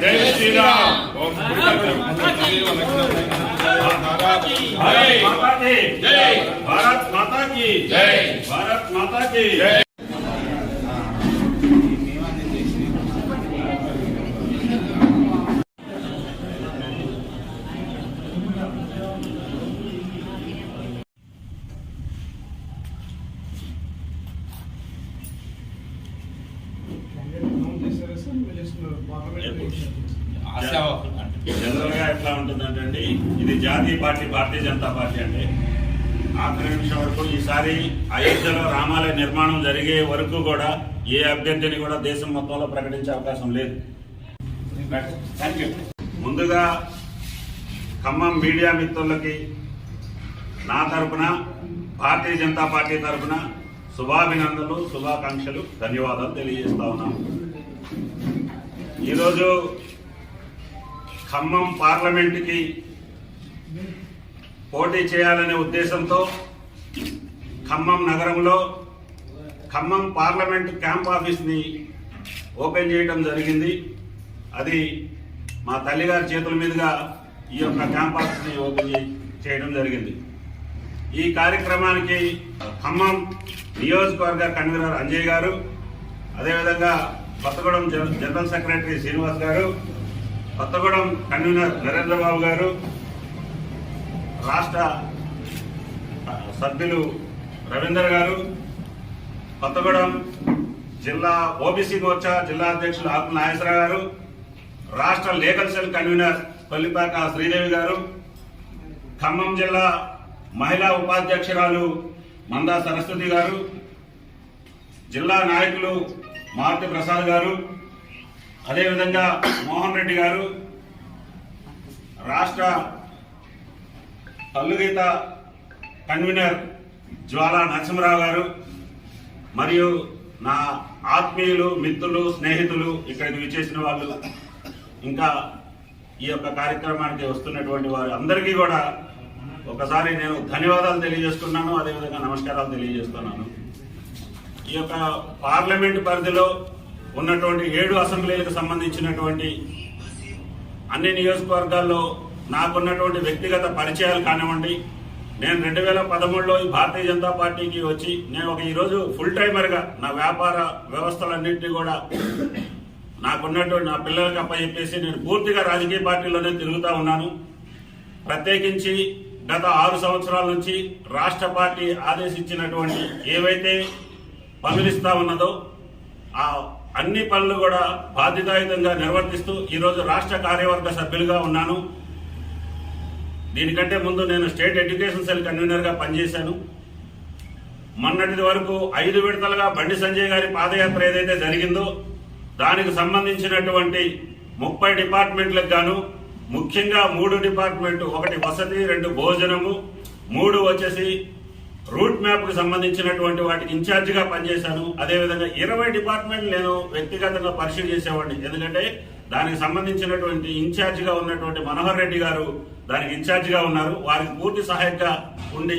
જય શ્રી રામ ભારત માતા કી જય ભારત માતા કી જય అండి. ఇది జాతీయ పార్టీ భారతీయ జనతా పార్టీ అండి. ఆఖరి నిమిషం వరకు ఈసారి అయోధ్యలో రామాలయ నిర్మాణం జరిగే వరకు కూడా ఏ అభ్యర్థిని కూడా దేశం మొత్తంలో ప్రకటించే అవకాశం లేదు. థ్యాంక్ యూ ముందుగా ఖమ్మం మీడియా మిత్రులకి నా తరపున భారతీయ జనతా పార్టీ తరపున శుభాభినందనలు శుభాకాంక్షలు ధన్యవాదాలు తెలియజేస్తా ఉన్నాను ఈరోజు ఖమ్మం పార్లమెంటుకి పోటీ చేయాలనే ఉద్దేశంతో ఖమ్మం నగరంలో ఖమ్మం పార్లమెంట్ క్యాంప్ ఆఫీస్ని ఓపెన్ చేయడం జరిగింది. అది మా తల్లిగారి చేతుల మీదుగా ఈ యొక్క క్యాంప్ ఆఫీస్ని ఓపెన్ చేయడం జరిగింది. ఈ కార్యక్రమానికి ఖమ్మం నియోజకవర్గ కన్వీనర్ అంజయ్ గారు అదేవిధంగా కొత్తగూడెం జన- జనరల్ సెక్రటరీ శ్రీనివాస్ గారు కొత్తగూడెం కన్వీనర్ నరేంద్ర బాబు గారు రాష్ట్ర సభ్యులు రవీందర్ గారు కొత్తగూడెం జిల్లా ఓబీసీ మోర్చా జిల్లా అధ్యక్షులు ఆకు నాగేశ్వర గారు రాష్ట్ర legal cell convener Kollipaka Sridevi గారు ఖమ్మం జిల్లా మహిళా ఉపాధ్యక్షురాలు మందా సరస్వతి గారు జిల్లా నాయకులు మారుతి ప్రసాద్ గారు అదేవిధంగా మోహన్ రెడ్డి గారు రాష్ట్ర తల్లుగీత కన్వీనర్ జ్వాలా నరసింహరావు గారు మరియు నా ఆత్మీయులు మిత్రులు స్నేహితులు ఇక్కడికి విచ్చేసిన వాళ్ళు ఇంకా ఈ యొక్క కార్యక్రమానికి వస్తున్నటువంటి వారు అందరికీ కూడా ఒకసారి నేను ధన్యవాదాలు తెలియజేస్తున్నాను అదేవిధంగా నమస్కారాలు తెలియజేస్తున్నాను. ఈ యొక్క పార్లమెంట్ పరిధిలో ఉన్నటువంటి ఏడు అసెంబ్లీలకు సంబంధించినటువంటి అన్ని నియోజకవర్గాల్లో నాకున్నటువంటి వ్యక్తిగత పరిచయాలు కానివ్వండి నేను రెండు వేల పదమూడులో ఈ భారతీయ జనతా పార్టీకి వచ్చి నేను ఒక ఈరోజు ఫుల్ టైమర్గా నా వ్యాపార వ్యవస్థలన్నింటినీ కూడా నాకున్నటువంటి నా పిల్లలకి అప్పచెప్పేసి నేను పూర్తిగా రాజకీయ పార్టీలోనే తిరుగుతూ ఉన్నాను. ప్రత్యేకించి గత ఆరు సంవత్సరాల నుంచి రాష్ట్ర పార్టీ ఆదేశించినటువంటి ఏవైతే పనులు ఉన్నదో ఆ అన్ని పనులు కూడా బాధ్యతాయుతంగా నిర్వర్తిస్తూ ఈరోజు రాష్ట్ర కార్యవర్గ సభ్యులుగా ఉన్నాను. దీనికంటే ముందు నేను స్టేట్ ఎడ్యుకేషన్ సెల్ కన్వీనర్గా పనిచేశాను. మొన్నటి వరకు ఐదు విడతలుగా బండి సంజయ్ గారి పాదయాత్ర ఏదైతే జరిగిందో దానికి సంబంధించినటువంటి ముప్పై డిపార్ట్మెంట్లకు గాను ముఖ్యంగా మూడు డిపార్ట్మెంట్ ఒకటి వసతి రెండు భోజనము మూడు వచ్చేసి రూట్ మ్యాప్కు సంబంధించినటువంటి వాటికి ఇన్ఛార్జిగా పనిచేశాను. అదేవిధంగా ఇరవై డిపార్ట్మెంట్ నేను వ్యక్తిగతంగా పరిశీలి చేసేవాడిని. ఎందుకంటే దానికి సంబంధించినటువంటి ఇన్ఛార్జిగా ఉన్నటువంటి మనోహర్ రెడ్డి గారు దానికి ఇన్ఛార్జిగా ఉన్నారు. వారికి పూర్తి సహాయక ఉండి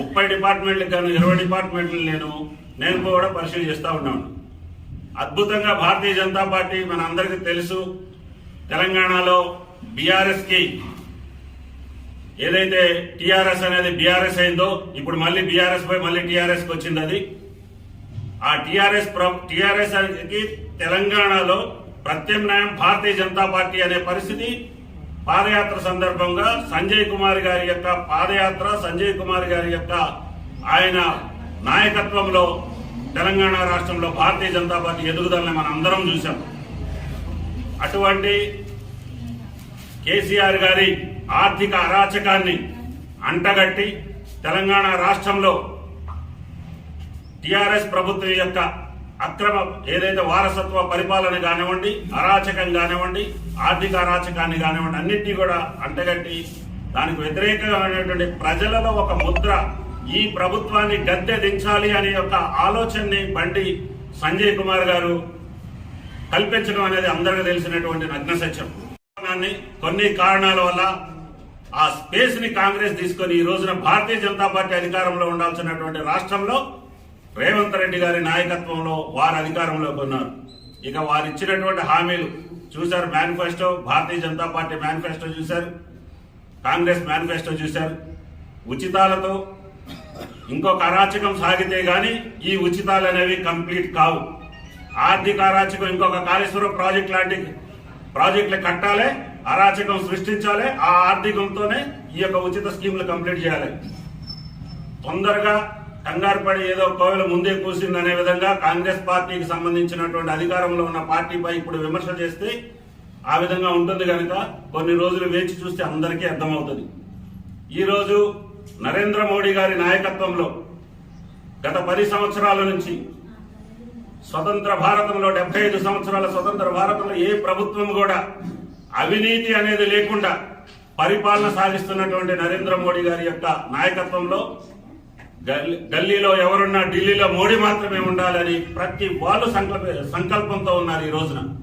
ముప్పై డిపార్ట్మెంట్లకు గాను ఇరవై డిపార్ట్మెంట్లు నేను నేను కూడా పరిశీలి చేస్తూ ఉన్నాను. అద్భుతంగా భారతీయ జనతా పార్టీ మన అందరికీ తెలుసు. తెలంగాణలో బీఆర్ఎస్కి ఏదైతే టిఆర్ఎస్ అనేది బీఆర్ఎస్ అయిందో ఇప్పుడు మళ్ళీ బీఆర్ఎస్ పై మళ్ళీ టిఆర్ఎస్ వచ్చింది అది. ఆ టిఆర్ఎస్ టిఆర్ఎస్కి తెలంగాణలో ప్రత్యామ్నాయం భారతీయ జనతా పార్టీ అనే పరిస్థితి. పాదయాత్ర సందర్భంగా సంజయ్ కుమార్ గారి యొక్క పాదయాత్ర సంజయ్ కుమార్ గారి యొక్క ఆయన నాయకత్వంలో తెలంగాణ రాష్ట్రంలో భారతీయ జనతా పార్టీ ఎదుగుదలని మనం అందరం చూసాం అటువంటి కేసీఆర్ గారి ఆర్థిక అరాచకాన్ని అంటగట్టి తెలంగాణ రాష్ట్రంలో టిఆర్ఎస్ ప్రభుత్వం యొక్క అక్రమ ఏదైతే వారసత్వ పరిపాలన కానివ్వండి అరాచకం కానివ్వండి ఆర్థిక అరాచకాన్ని కానివ్వండి అన్నింటినీ కూడా అంటగట్టి దానికి వ్యతిరేకమైనటువంటి ప్రజలలో ఒక ముద్ర ఈ ప్రభుత్వాన్ని గద్దె దించాలి అనే యొక్క ఆలోచనని బండి సంజయ్ కుమార్ గారు కల్పించడం అనేది అందరికీ తెలిసినటువంటి నగ్న సత్యం కొన్ని కారణాల వల్ల ఆ స్పేస్ని కాంగ్రెస్ తీసుకొని ఈ రోజున భారతీయ జనతా పార్టీ అధికారంలో ఉండాల్సినటువంటి రాష్ట్రంలో రేవంత్ రెడ్డి గారి నాయకత్వంలో వారు అధికారంలోకి ఉన్నారు ఇక వారు ఇచ్చినటువంటి హామీలు చూశారు manifesto Bharatiya Janata party manifesto చూశారు కాంగ్రెస్ మేనిఫెస్టో చూశారు. ఉచితాలతో ఇంకొక అరాచకం సాగితే గాని ఈ ఉచితాలు అనేవి కంప్లీట్ కావు. ఆర్థిక అరాచకం ఇంకొక కాళేశ్వరం ప్రాజెక్ట్ లాంటి ప్రాజెక్టులు కట్టాలి అరాచకం సృష్టించాలి ఆ ఆర్థికంతోనే ఈ యొక్క ఉచిత స్కీములు కంప్లీట్ చేయాలి. తొందరగా కంగారు పడి ఏదో కోవిల ముందే కూసింది అనే విధంగా కాంగ్రెస్ పార్టీకి సంబంధించినటువంటి అధికారంలో ఉన్న పార్టీపై ఇప్పుడు విమర్శ చేస్తే ఆ విధంగా ఉంటుంది కనుక కొన్ని రోజులు వేచి చూస్తే అందరికీ అర్థమవుతుంది. ఈరోజు నరేంద్ర మోడీ గారి నాయకత్వంలో గత పది సంవత్సరాల నుంచి స్వతంత్ర భారతంలో డెబ్బై ఐదు సంవత్సరాల స్వతంత్ర భారతంలో ఏ ప్రభుత్వం కూడా అవినీతి అనేది లేకుండా పరిపాలన సాగిస్తున్నటువంటి నరేంద్ర మోడీ గారి యొక్క నాయకత్వంలో గల్లీ- గల్లీలో ఎవరున్నా ఢిల్లీలో మోడీ మాత్రమే ఉండాలని ప్రతి వాళ్ళు సంకల్ప సంకల్పంతో ఉన్నారు ఈ రోజున.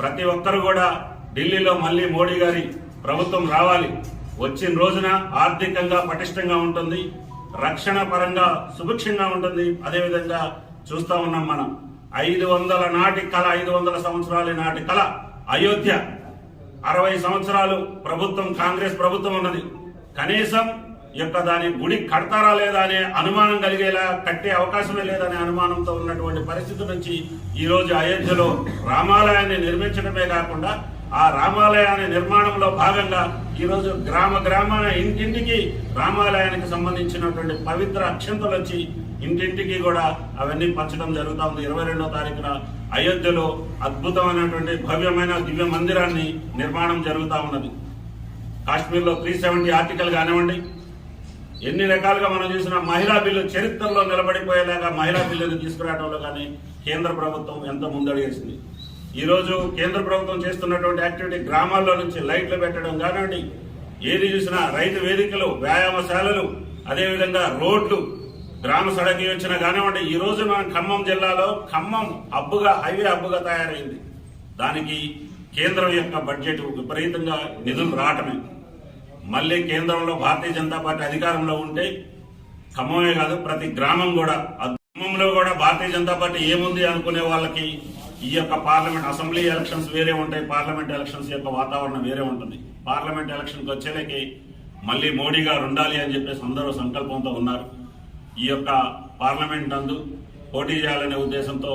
ప్రతి ఒక్కరు కూడా ఢిల్లీలో మళ్ళీ మోడీ గారి ప్రభుత్వం రావాలి. వచ్చిన రోజున ఆర్థికంగా పటిష్టంగా ఉంటుంది. రక్షణ పరంగా సుభిక్షంగా ఉంటుంది. అదేవిధంగా చూస్తా ఉన్నాం మనం. ఐదు వందల నాటి కళ ఐదు వందల సంవత్సరాల నాటి కళ అయోధ్య. అరవై సంవత్సరాలు ప్రభుత్వం కాంగ్రెస్ ప్రభుత్వం ఉన్నది. కనీసం యొక్క దాని గుడి కడతారా లేదా అనే అనుమానం కలిగేలా కట్టే అవకాశమే లేదనే అనుమానంతో ఉన్నటువంటి పరిస్థితి నుంచి ఈ రోజు అయోధ్యలో రామాలయాన్ని నిర్మించడమే కాకుండా ఆ రామాలయాన్ని నిర్మాణంలో భాగంగా ఈరోజు గ్రామ గ్రామ గ్రామాన ఇంటింటికి రామాలయానికి సంబంధించినటువంటి పవిత్ర అక్షంతలు వచ్చి ఇంటింటికి కూడా అవన్నీ పంచడం జరుగుతా ఉంది. ఇరవై రెండో తారీఖున అయోధ్యలో అద్భుతమైనటువంటి భవ్యమైన దివ్య మందిరాన్ని నిర్మాణం జరుగుతూ ఉన్నది. కాశ్మీర్లో త్రీ సెవెంటీ ఆర్టికల్ కానివ్వండి. ఎన్ని రకాలుగా మనం చూసిన మహిళా బిల్లు చరిత్రలో నిలబడిపోయేలాగా మహిళా బిల్లుని తీసుకురావడంలో కానీ కేంద్ర ప్రభుత్వం ఎంతో ముందడిగేసింది. ఈరోజు కేంద్ర ప్రభుత్వం చేస్తున్నటువంటి యాక్టివిటీ గ్రామాల్లో నుంచి లైట్లు పెట్టడం కానివ్వండి ఏది చూసినా రైతు వేదికలు వ్యాయామశాలలు అదేవిధంగా రోడ్లు గ్రామ సడక్ వచ్చిన కానివ్వండి ఈ రోజు మన ఖమ్మం జిల్లాలో ఖమ్మం హబ్బుగా హైవే అబ్బుగా తయారైంది. దానికి కేంద్రం యొక్క బడ్జెట్ విపరీతంగా నిధులు రావటమే. మళ్ళీ కేంద్రంలో భారతీయ జనతా పార్టీ అధికారంలో ఉంటే ఖమ్మమే కాదు ప్రతి గ్రామం కూడా ఆ ఖమ్మంలో కూడా భారతీయ జనతా పార్టీ ఏముంది అనుకునే వాళ్ళకి ఈ యొక్క పార్లమెంట్ అసెంబ్లీ ఎలక్షన్స్ వేరే ఉంటాయి పార్లమెంట్ ఎలక్షన్స్ యొక్క వాతావరణం వేరే ఉంటుంది. పార్లమెంట్ ఎలక్షన్కి వచ్చేలకి మళ్ళీ మోడీ గారు ఉండాలి అని చెప్పేసి అందరూ సంకల్పంతో ఉన్నారు. ఈ యొక్క పార్లమెంట్ నందు పోటీ చేయాలనే ఉద్దేశంతో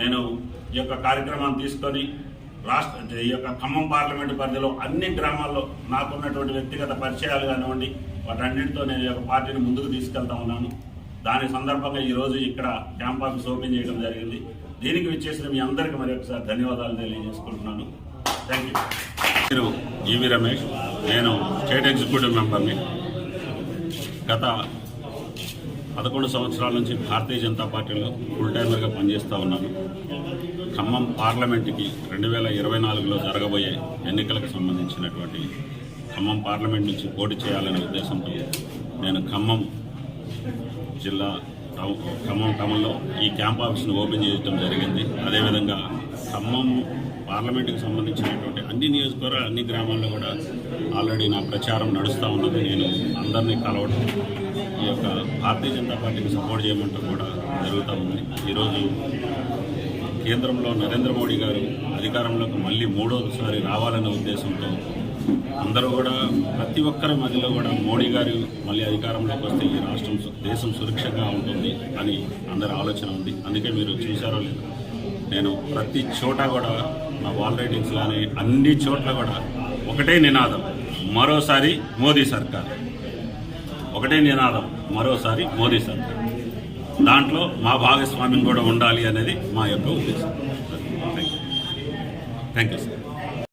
నేను ఈ యొక్క కార్యక్రమాన్ని తీసుకొని రాష్ట్ర ఈ యొక్క ఖమ్మం పార్లమెంటు పరిధిలో అన్ని గ్రామాల్లో నాకున్నటువంటి వ్యక్తిగత పరిచయాలు కానివ్వండి వాటన్నింటితో నేను ఈ యొక్క పార్టీని ముందుకు తీసుకెళ్తా ఉన్నాను. దాని సందర్భంగా ఈరోజు ఇక్కడ క్యాంప్ ఆఫీస్ ఓపెన్ చేయడం జరిగింది. దీనికి విచ్చేసిన మీ అందరికీ మరి ఒకసారి ధన్యవాదాలు తెలియజేసుకుంటున్నాను. థ్యాంక్ యూ మీరు ఈవి రమేష్ నేను స్టేట్ ఎగ్జిక్యూటివ్ మెంబర్ని గత పదకొండు సంవత్సరాల నుంచి భారతీయ జనతా పార్టీలో ఫుల్ టైమర్గా పనిచేస్తూ ఉన్నాను. ఖమ్మం పార్లమెంట్కి రెండు వేల ఇరవై నాలుగులో జరగబోయే ఎన్నికలకు సంబంధించినటువంటి ఖమ్మం పార్లమెంట్ నుంచి పోటీ చేయాలనే ఉద్దేశంతో నేను ఖమ్మం జిల్లా ఖమ్మం టౌన్లో ఈ క్యాంప్ ఆఫీస్ను ఓపెన్ చేయడం జరిగింది. అదేవిధంగా ఖమ్మం పార్లమెంటుకి సంబంధించినటువంటి అన్ని నియోజకవర్గాలు అన్ని గ్రామాల్లో కూడా ఆల్రెడీ నా ప్రచారం నడుస్తూ ఉన్నది. నేను అందరినీ కలవడం ఈ యొక్క భారతీయ జనతా పార్టీకి సపోర్ట్ చేయమంటూ కూడా జరుగుతూ ఉంది. ఈరోజు కేంద్రంలో నరేంద్ర మోడీ గారు అధికారంలోకి మళ్ళీ మూడోసారి రావాలనే ఉద్దేశంతో అందరూ కూడా ప్రతి ఒక్కరి మధ్యలో కూడా మోడీ గారు మళ్ళీ అధికారంలోకి వస్తే ఈ రాష్ట్రం సు- దేశం సురక్షంగా ఉంటుంది అని అందరి ఆలోచన ఉంది. అందుకే మీరు చూశారో లేదు నేను ప్రతి చోట కూడా నా వాల్ రైటింగ్స్ కానీ అన్ని చోట్ల కూడా ఒకటే నినాదం. మరోసారి మోదీ సర్కార్. ఒకటే నినాదం మరోసారి మోదీ సర్కార్ దాంట్లో మా భాగస్వామ్యం కూడా ఉండాలి అనేది మా యొక్క ఉద్దేశం. Thank you thank you sir